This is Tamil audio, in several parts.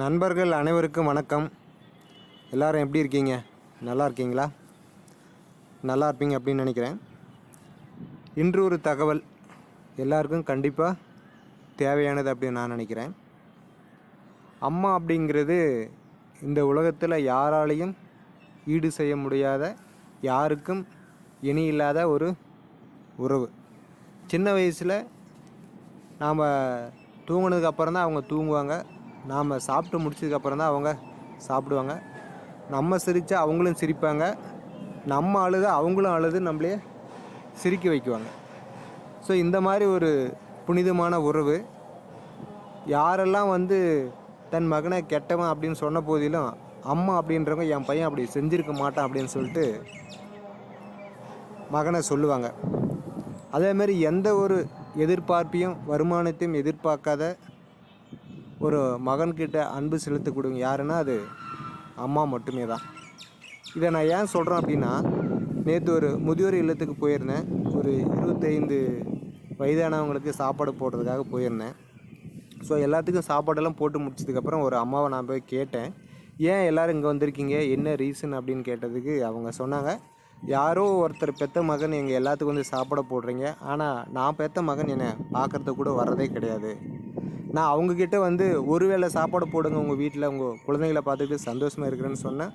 நண்பர்கள் அனைவருக்கும் வணக்கம். எல்லாரும் எப்படி இருக்கீங்க? நல்லா இருக்கீங்களா? நல்லா இருப்பீங்க அப்படின்னு நினைக்கிறேன். இன்று ஒரு தகவல். எல்லாருக்கும் கண்டிப்பாக தேவையானது அப்படின்னு நான் நினைக்கிறேன். அம்மா அப்படிங்கிறது இந்த உலகத்தில் யாராலையும் ஈடு செய்ய முடியாத யாருக்கும் இனி இல்லாத ஒரு உறவு. சின்ன வயசில் நாம் தூங்கினதுக்கப்புறம் தான் அவங்க தூங்குவாங்க. நாம் சாப்பிட்டு முடிச்சதுக்கப்புறம் தான் அவங்க சாப்பிடுவாங்க. நம்ம சிரித்தா அவங்களும் சிரிப்பாங்க. நம்ம அழுத அவங்களும் அழுது நம்மளே சிரிக்க வைக்குவாங்க. ஸோ இந்த மாதிரி ஒரு புனிதமான உறவு. யாரெல்லாம் வந்து தன் மகனை கெட்டவன் அப்படின்னு சொன்ன போதிலும் அம்மா அப்படின்றவங்க என் பையன் அப்படி செஞ்சுருக்க மாட்டான் அப்படின்னு சொல்லிட்டு மகனை சொல்லுவாங்க. அதேமாரி எந்த ஒரு எதிர்பார்ப்பையும் வருமானத்தையும் எதிர்பார்க்காத ஒரு மகன்கிட்ட அன்பு செலுத்தக்கூடியவங்க யாருன்னா அது அம்மா மட்டுமே தான். இதை நான் ஏன் சொல்கிறேன் அப்படின்னா நேற்று ஒரு முதியோர் இல்லத்துக்கு போயிருந்தேன். ஒரு இருபத்தைந்து வயதானவங்களுக்கு சாப்பாடு போடுறதுக்காக போயிருந்தேன். ஸோ எல்லாத்துக்கும் சாப்பாடெல்லாம் போட்டு முடிச்சதுக்கப்புறம் ஒரு அம்மாவை நான் போய் கேட்டேன். ஏன் எல்லோரும் இங்கே வந்திருக்கீங்க? என்ன ரீசன் அப்படின்னு கேட்டதுக்கு அவங்க சொன்னாங்க யாரோ ஒருத்தர் பெத்த மகன் எங்கள் எல்லாத்துக்கும் வந்து சாப்பாட போடுறீங்க. ஆனால் நான் பெத்த மகன் என்னை பார்க்குறது கூட வர்றதே கிடையாது. நான் அவங்கக்கிட்ட வந்து ஒருவேளை சாப்பாடு போடுங்க உங்கள் வீட்டில் உங்கள் குழந்தைங்கள பார்த்துக்கிட்டு சந்தோஷமாக இருக்கிறேன்னு சொன்னேன்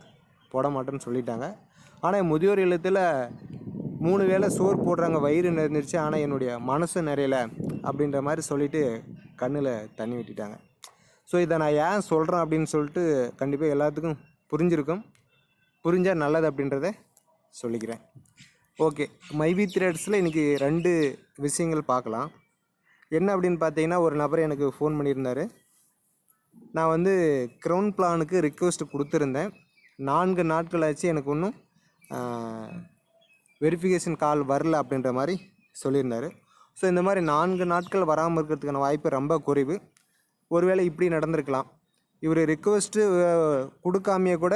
போட மாட்டேன்னு சொல்லிட்டாங்க. ஆனால் முதியோர் இல்லத்தில் மூணு வேளை சோறு போடுறாங்க வயிறு நிறைஞ்சிருச்சு. ஆனால் என்னுடைய மனசு நிறையல அப்படின்ற மாதிரி சொல்லிவிட்டு கண்ணில் தண்ணி விட்டுட்டாங்க. ஸோ இதை நான் ஏன் சொல்கிறேன் அப்படின்னு சொல்லிட்டு கண்டிப்பாக எல்லாத்துக்கும் புரிஞ்சிருக்கும். புரிஞ்சால் நல்லது அப்படின்றத சொல்லிக்கிறேன். ஓகே மைவி த்ரெட்ஸில் இன்றைக்கி ரெண்டு விஷயங்கள் பார்க்கலாம். என்ன அப்படின்னு பார்த்தீங்கன்னா ஒரு நபர் எனக்கு ஃபோன் பண்ணியிருந்தார். நான் வந்து க்ரௌன் பிளானுக்கு ரிக்வெஸ்ட் கொடுத்துருந்தேன். நான்கு நாட்கள் ஆச்சு எனக்கு ஒன்றும் வெரிஃபிகேஷன் கால் வரல அப்படின்ற மாதிரி சொல்லியிருந்தார். ஸோ இந்த மாதிரி நான்கு நாட்கள் வராமல் இருக்கிறதுக்கான வாய்ப்பு ரொம்ப குறைவு. ஒருவேளை இப்படி நடந்திருக்கலாம். இவர் ரிக்வெஸ்ட்டு கொடுக்காமையே கூட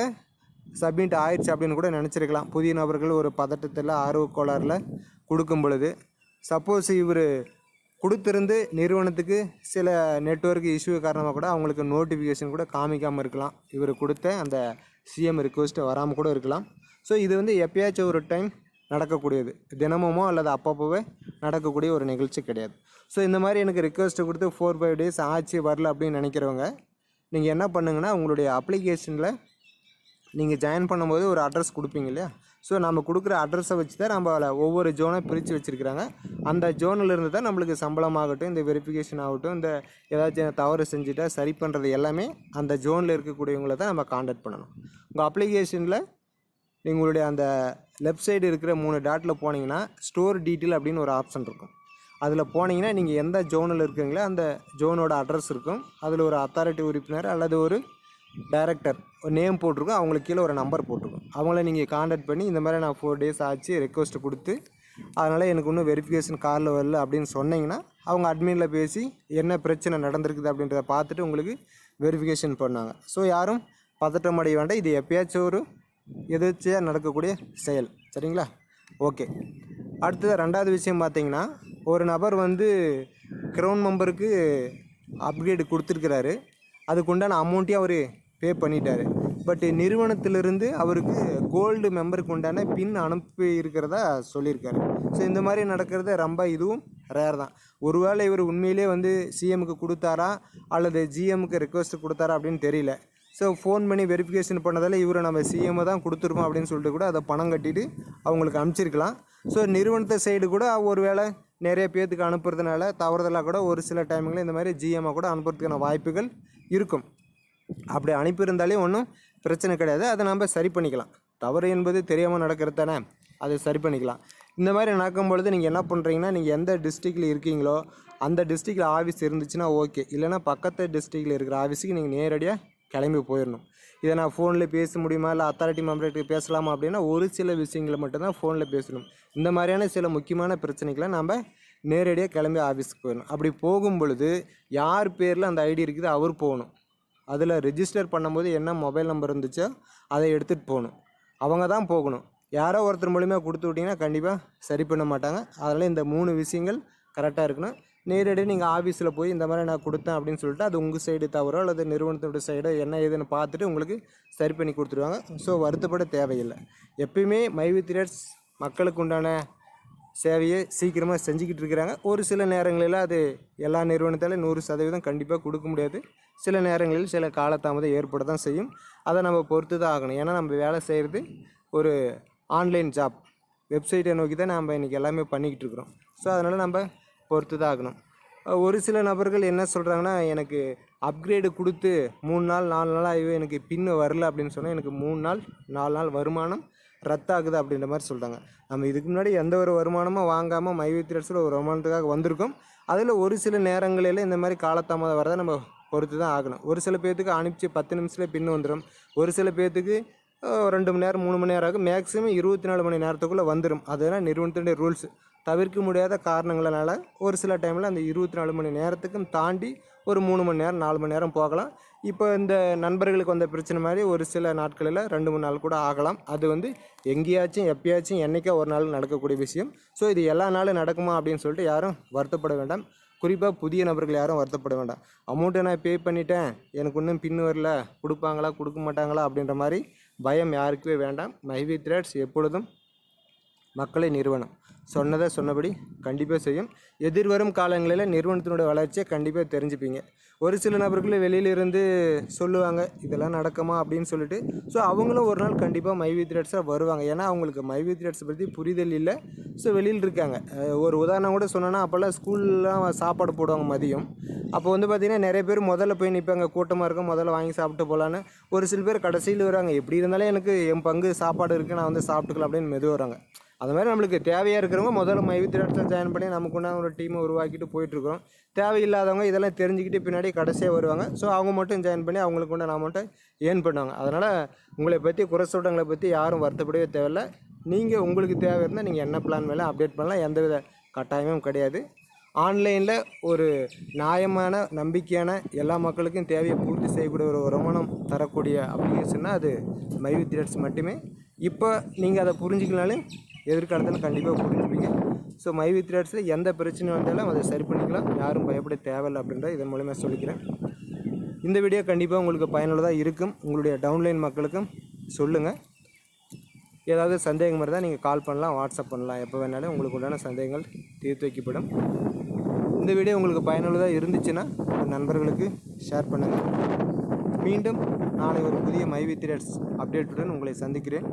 சப்மிட் ஆயிடுச்சு அப்படின்னு கூட நினச்சிருக்கலாம். புதிய நபர்கள் ஒரு பதட்டத்தில் ஆர்வ கோளாறில் கொடுக்கும் பொழுது. சப்போஸ் இவர் கொடுத்துருந்து நிறுவனத்துக்கு சில நெட்ஒர்க் இஷ்யூ காரணமாக கூட அவங்களுக்கு நோட்டிஃபிகேஷன் கூட காமிக்காமல் இருக்கலாம். இவர் கொடுத்த அந்த சிஎம் ரிக்வெஸ்ட்டு வராமல் கூட இருக்கலாம். ஸோ இது வந்து எப்பயாச்சும் ஒரு டைம் நடக்கக்கூடியது. தினமுமோ அல்லது அப்பப்போவே நடக்கக்கூடிய ஒரு நிகழ்ச்சி கிடையாது. ஸோ இந்த மாதிரி எனக்கு ரிக்வெஸ்ட்டு கொடுத்து ஃபோர் ஃபைவ் டேஸ் ஆச்சு வரல அப்படின்னு நினைக்கிறவங்க நீங்கள் என்ன பண்ணுங்கன்னா உங்களுடைய அப்ளிகேஷனில் நீங்கள் ஜாயின் பண்ணும்போது ஒரு அட்ரஸ் கொடுப்பீங்க இல்லையா? ஸோ நம்ம கொடுக்குற அட்ரஸை வச்சு தான் நம்ம அதில் ஒவ்வொரு ஜோனை பிரித்து வச்சுருக்கிறாங்க. அந்த ஜோனில் இருந்து தான் நம்மளுக்கு சம்பளமாகட்டும் இந்த வெரிஃபிகேஷன் ஆகட்டும் இந்த ஏதாச்சும் தவறு செஞ்சுட்டா சரி பண்ணுறது எல்லாமே அந்த ஜோனில் இருக்கக்கூடியவங்கள தான் நம்ம காண்டாக்ட் பண்ணணும். உங்கள் அப்ளிகேஷனில் உங்களுடைய அந்த லெஃப்ட் சைடு இருக்கிற மூணு டாட்டில் போனீங்கன்னா ஸ்டோர் டீட்டெயில் அப்படின்னு ஒரு ஆப்ஷன் இருக்கும். அதில் போனீங்கன்னா நீங்கள் எந்த ஜோனில் இருக்கீங்களோ அந்த ஜோனோட அட்ரஸ் இருக்கும். அதில் ஒரு அத்தாரிட்டி உறுப்பினர் அல்லது ஒரு டைரக்டர் ஒரு நேம் போட்டிருக்கோம். அவங்களுக்கு கீழே ஒரு நம்பர் போட்டிருக்கோம். அவங்கள நீங்கள் காண்டாக்ட் பண்ணி இந்த மாதிரி நான் ஃபோர் டேஸ் ஆச்சு ரெக்வஸ்ட் கொடுத்து அதனால் எனக்கு இன்னும் வெரிஃபிகேஷன் காலில் வரல அப்படின்னு சொன்னீங்கன்னா அவங்க அட்மினில் பேசி என்ன பிரச்சனை நடந்திருக்குது அப்படின்றத பார்த்துட்டு உங்களுக்கு வெரிஃபிகேஷன் பண்ணாங்க ஸோ யாரும் பதட்டம் அடைய வேண்டாம். இது எப்பயாச்சும் ஒரு எதிர்ச்சியாக நடக்கக்கூடிய செயல். சரிங்களா? ஓகே அடுத்தது ரெண்டாவது விஷயம் பார்த்தீங்கன்னா ஒரு நபர் வந்து க்ரௌன் மெம்பருக்கு அப்கிரேடு கொடுத்துருக்கிறாரு. அதுக்குண்டான அமௌண்ட்டையும் அவர் பே பண்ணிட்டாரு. பட் நிறுவனத்திலிருந்து அவருக்கு கோல்டு மெம்பருக்கு உண்டான பின் அனுப்பி இருக்கிறதா சொல்லியிருக்காரு. ஸோ இந்த மாதிரி நடக்கிறது ரொம்ப இதுவும் ரேர் தான். ஒருவேளை இவர் உண்மையிலே வந்து சிஎம்க்கு கொடுத்தாரா? அல்லது ஜிஎம்க்கு ரெக்வஸ்ட் கொடுத்தாரா அப்படின்னு தெரியல. ஸோ ஃபோன் பண்ணி வெரிஃபிகேஷன் பண்ணதால் இவரை நம்ம சிஎம்மை தான் கொடுத்துருக்கோம் அப்படின்னு சொல்லிட்டு கூட அதை பணம் கட்டிட்டு அவங்களுக்கு அனுப்பிச்சிருக்கலாம். ஸோ நிறுவனத்தை சைடு கூட ஒரு வேளை நிறைய பேர்த்துக்கு அனுப்புறதுனால தவறுதலாக கூட ஒரு சில டைமுங்களில் இந்த மாதிரி ஜிஎம்மை கூட அனுப்புறதுக்கான வாய்ப்புகள் இருக்கும். அப்படி அனுப்பியிருந்தாலே ஒன்றும் பிரச்சனை கிடையாது. அதை நம்ம சரி பண்ணிக்கலாம். தவறு என்பது தெரியாமல் நடக்கிறது தானே. அதை சரி பண்ணிக்கலாம். இந்த மாதிரி நடக்கும் பொழுது நீங்கள் என்ன பண்ணுறீங்கன்னா நீங்கள் எந்த டிஸ்ட்ரிக்டில் இருக்கீங்களோ அந்த டிஸ்ட்ரிக்டில் ஆஃபீஸ் இருந்துச்சுன்னா ஓகே இல்லைனா பக்கத்து டிஸ்ட்ரிக்டில் இருக்கிற ஆஃபீஸுக்கு நீங்கள் நேரடியாக கிளம்பி போயிடணும். இதை நான் ஃபோனில் பேச முடியுமா? இல்லை அத்தாரிட்டி மெம்பர்கிட்ட பேசலாமா அப்படின்னா ஒரு சில விஷயங்களை மட்டும்தான் ஃபோனில் பேசணும். இந்த மாதிரியான சில முக்கியமான பிரச்சனைகளை நம்ம நேரடியாக கிளம்பி ஆஃபீஸுக்கு போயிடணும். அப்படி போகும் பொழுது யார் பேரில் அந்த ஐடி இருக்குது அவர் போகணும். அதில் ரிஜிஸ்டர் பண்ணும்போது என்ன மொபைல் நம்பர் இருந்துச்சோ அதை எடுத்துகிட்டு போகணும். அவங்க தான் போகணும். யாரோ ஒருத்தர் மூலிமா கொடுத்து விட்டிங்கன்னா கண்டிப்பாக சரி பண்ண மாட்டாங்க. அதனால் இந்த மூணு விஷயங்கள் கரெக்டாக இருக்கணும். நேரடியாக நீங்கள் ஆஃபீஸில் போய் இந்த மாதிரி நான் கொடுத்தேன் அப்படின்னு சொல்லிட்டு அது உங்கள் சைடு தவறோ அல்லது நிறுவனத்தோட சைடோ என்ன ஏதுன்னு பார்த்துட்டு உங்களுக்கு சரி பண்ணி கொடுத்துருவாங்க. ஸோ வருத்தப்பட தேவையில்லை. எப்பயுமே மைவி ரேட்ஸ் மக்களுக்கு உண்டான சேவையை சீக்கிரமாக செஞ்சுக்கிட்டு இருக்கிறாங்க. ஒரு சில நேரங்களில் அது எல்லா நிறுவனத்தாலும் நூறு சதவீதம் கண்டிப்பாக கொடுக்க முடியாது. சில நேரங்களில் சில காலதாமதம் ஏற்பட தான் செய்யும். அதை நம்ம பொறுத்து தான் ஆகணும். ஏன்னா நம்ம வேலை செய்கிறது ஒரு ஆன்லைன் ஜாப். வெப்சைட்டை நோக்கி தான் நம்ம இன்றைக்கி எல்லாமே பண்ணிக்கிட்டு இருக்கிறோம். ஸோ அதனால் நம்ம பொறுத்து தான் ஆகணும். ஒரு சில நபர்கள் என்ன சொல்கிறாங்கன்னா எனக்கு அப்கிரேடு கொடுத்து மூணு நாள் நாலு நாள் ஆகியோ எனக்கு பின்னு வரல அப்படின்னு சொன்னால் எனக்கு மூணு நாள் நாலு நாள் வருமானம் ரத்தாகுது அப்படின்ற மாதிரி சொல்கிறாங்க நம்ம இதுக்கு முன்னாடி எந்த ஒரு வருமானமும் வாங்காமல் மைவித்திரட்ஸில் ஒரு வருமானத்துக்காக வந்திருக்கோம். அதில் ஒரு சில நேரங்களில் இந்த மாதிரி காலத்தாமதம் வரதை நம்ம பொறுத்து தான் ஆகணும். ஒரு சில பேர்த்துக்கு அனுப்பிச்சு பத்து நிமிஷத்தில் பின் வந்துடும் ஒரு சில பேர்த்துக்கு ரெண்டு மணி நேரம் மூணு மணி நேரம் ஆகும். மேக்ஸிமம் இருபத்தி நாலு மணி நேரத்துக்குள்ளே வந்துடும் அதுதான் நிறுவனத்தினுடைய ரூல்ஸ் தவிர்க்க முடியாத காரணங்களால் ஒரு சில டைமில் அந்த இருபத்தி நாலு மணி நேரத்துக்கும் தாண்டி ஒரு மூணு மணி நேரம் நாலு மணி நேரம் போகலாம். இப்போ இந்த நண்பர்களுக்கு வந்த பிரச்சனை மாதிரி ஒரு சில நாட்களில் ரெண்டு மூணு நாள் கூட ஆகலாம். அது வந்து எங்கேயாச்சும் எப்பயாச்சும் என்றைக்கா ஒரு நாள் நடக்கக்கூடிய விஷயம். ஸோ இது எல்லா நாளும் நடக்குமா அப்படின்னு சொல்லிட்டு யாரும் வருத்தப்பட வேண்டாம். குறிப்பாக புதிய நபர்கள் யாரும் வருத்தப்பட வேண்டாம். அமௌண்ட்டை நான் பே பண்ணிட்டேன். எனக்கு இன்னும் பின்னு வரல. கொடுப்பாங்களா கொடுக்க மாட்டாங்களா அப்படின்ற மாதிரி பயம் யாருக்குமே வேண்டாம். மைவி த்ரெட்ஸ் எப்பொழுதும் மக்களை நிறுவனம். சொன்னதை சொன்னபடி கண்டிப்பாக செய்யும். எதிர்வரும் காலங்களில் நிறுவனத்தினுடைய வளர்ச்சியை கண்டிப்பாக தெரிஞ்சுப்பீங்க. ஒரு சில நபர்களும் வெளியிலிருந்து சொல்லுவாங்க இதெல்லாம் நடக்குமா? அப்படின்னு சொல்லிட்டு. ஸோ அவங்களும் ஒரு நாள் கண்டிப்பாக மைவி த்ரெட்ஸாக வருவாங்க. ஏன்னா அவங்களுக்கு மைவி த்ரெட்ஸ் பற்றி புரிதல் இல்லை. ஸோ வெளியில் இருக்காங்க ஒரு உதாரணம் கூட சொன்னோன்னா அப்போல்லாம் ஸ்கூல்லாம் சாப்பாடு போடுவாங்க மதியம். அப்போ வந்து பார்த்திங்கன்னா நிறைய பேர் முதல்ல போய் நிற்பாங்க கூட்டமாக இருக்கும் முதல்ல வாங்கி சாப்பிட்டு போகலான்னு ஒரு சில பேர் கடைசியில் வராங்க எப்படி இருந்தாலும் எனக்கு என் பங்கு சாப்பாடு இருக்குது நான் வந்து சாப்பிட்டுக்கலாம் அப்படின்னு மெதுவாக வராங்க அது மாதிரி நம்மளுக்கு தேவையாக இருக்கிறவங்க முதல்ல மைவித் இடத்துல ஜாயின் பண்ணி நமக்கு உண்டான ஒரு டீமை உருவாக்கிட்டு போயிட்டுருக்கோம் தேவையில்லாதவங்க இதெல்லாம் தெரிஞ்சுக்கிட்டு பின்னாடி கடைசியாக வருவாங்க. ஸோ அவங்க மட்டும் ஜாயின் பண்ணி அவங்களுக்கு உண்டான அமௌண்ட்டை ஏர்ன் பண்ணுவாங்க. அதனால் உங்களை பற்றி குறை சொல்கிறவங்களை பற்றி யாரும் வருத்தப்படவே தேவையில்ல. நீங்கள் உங்களுக்கு தேவை இருந்தால் நீங்கள் என்ன பிளான் மேலே அப்டேட் பண்ணலாம். எந்தவித கட்டாயமும் கிடையாது. ஆன்லைனில் ஒரு நியாயமான நம்பிக்கையான எல்லா மக்களுக்கும் தேவையை பூர்த்தி செய்யக்கூடிய ஒரு வருமானம் தரக்கூடிய அப்ளிகேஷன்னா அது மைவி த்ரெட்ஸ் மட்டுமே. இப்போ நீங்கள் அதை புரிஞ்சிக்கனாலே எதிர்காலத்தில் கண்டிப்பாக புரிஞ்சுப்பீங்க. ஸோ மைவி த்ரெட்ஸில் எந்த பிரச்சனை வந்தாலும் அதை சரி பண்ணிக்கலாம். யாரும் பயப்பட தேவையில்லை அப்படின்றத இதன் மூலமாக சொல்லிக்கிறேன். இந்த வீடியோ கண்டிப்பாக உங்களுக்கு பயனுள்ளதாக இருக்கும். உங்களுடைய டவுன்லைன் மக்களுக்கும் சொல்லுங்கள் ஏதாவது சந்தேகம் இருந்தால் நீங்கள் கால் பண்ணலாம் வாட்ஸ்அப் பண்ணலாம். எப்போ வேணாலும் உங்களுக்கு உண்டான சந்தேகங்கள் தீர்த்து வைக்கப்படும். இந்த வீடியோ உங்களுக்கு பயனுள்ளதாக இருந்துச்சுன்னா நண்பர்களுக்கு ஷேர் பண்ணுங்கள் மீண்டும் நாளை ஒரு புதிய மைவி த்ரெட்ஸ் அப்டேட்டுடன் உங்களை சந்திக்கிறேன்.